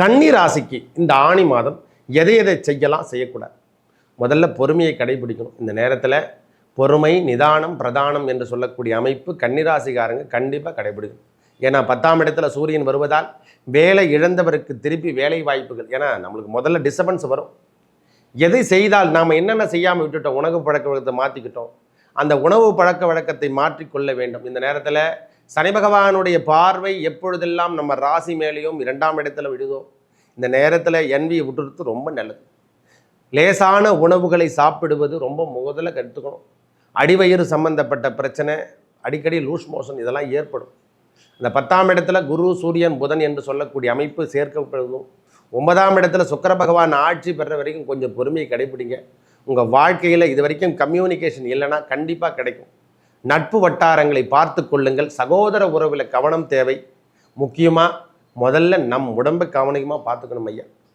கன்னி ராசிக்கு இந்த ஆணி மாதம் எதை எதை செய்யலாம் செய்யக்கூடாது. முதல்ல பொறுமையை கடைபிடிக்கணும். இந்த நேரத்தில் பொறுமை நிதானம் பிரதானம் என்று சொல்லக்கூடிய அமைப்பு கன்னிராசிக்காரங்க கண்டிப்பாக கடைபிடிக்கணும். ஏன்னா பத்தாம் இடத்துல சூரியன் வருவதால் வேலை இழந்தவருக்கு திருப்பி வேலை வாய்ப்புகள். ஏன்னா நம்மளுக்கு முதல்ல டிஸ்டர்பன்ஸ் வரும். எதை செய்தால் நாம் என்னென்ன செய்யாமல் விட்டுட்டோம் உணவு பழக்க வழக்கத்தை மாற்றிக்கிட்டோம் அந்த உணவு பழக்க வழக்கத்தை மாற்றிக்கொள்ள வேண்டும். இந்த நேரத்தில் சனி பகவானுடைய பார்வை எப்பொழுதெல்லாம் நம்ம ராசி மேலேயும் இரண்டாம் இடத்துல விடுதோ இந்த நேரத்தில் என்வியை விட்டுறது ரொம்ப நல்லது. லேசான உணவுகளை சாப்பிடுவது ரொம்ப முதல்ல கற்றுக்கணும். அடிவயிறு சம்பந்தப்பட்ட பிரச்சனை அடிக்கடி லூஸ் மோஷன் இதெல்லாம் ஏற்படும். இந்த பத்தாம் இடத்துல குரு சூரியன் புதன் என்று சொல்லக்கூடிய அமைப்பு சேர்க்கப்படுவதும் ஒன்பதாம் இடத்துல சுக்கர பகவான் ஆட்சி பெற வரைக்கும் கொஞ்சம் பொறுமையை கடைபிடிங்க. உங்கள் வாழ்க்கையில் இது வரைக்கும் கம்யூனிகேஷன் இல்லைன்னா கண்டிப்பாக கிடைக்கும். நட்பு வட்டாரங்களை பார்த்து கொள்ளுங்கள். சகோதர உறவில் கவனம் தேவை. முக்கியமாக முதல்ல நம் உடம்பை கவனமாக பார்த்துக்கணும் ஐயா.